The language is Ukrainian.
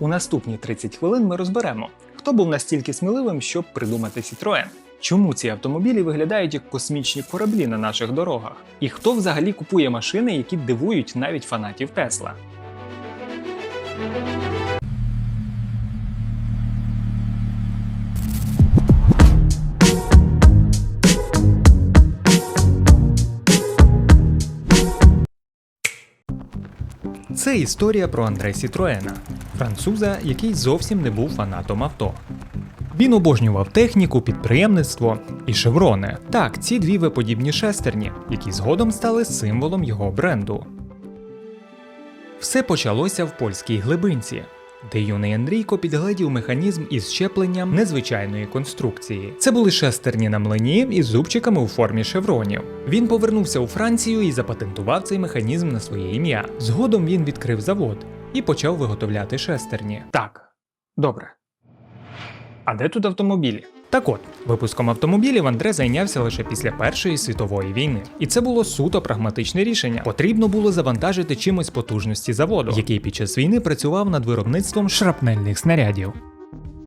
У наступні 30 хвилин ми розберемо, хто був настільки сміливим, щоб придумати Citroën. Чому ці автомобілі виглядають як космічні кораблі на наших дорогах? І хто взагалі купує машини, які дивують навіть фанатів Тесла? Це історія про Андре Сітроена, француза, який зовсім не був фанатом авто. Він обожнював техніку, підприємництво і шеврони. Так, ці дві виподібні шестерні, які згодом стали символом його бренду. Все почалося в польській глибинці, де юний Андрійко підгледів механізм із щепленням незвичайної конструкції. Це були шестерні на млині із зубчиками у формі шевронів. Він повернувся у Францію і запатентував цей механізм на своє ім'я. Згодом він відкрив завод і почав виготовляти шестерні. Так, добре. А де тут автомобілі? Так от, випуском автомобілів Андре зайнявся лише після Першої світової війни. І це було суто прагматичне рішення. Потрібно було завантажити чимось потужності заводу, який під час війни працював над виробництвом шрапнельних снарядів.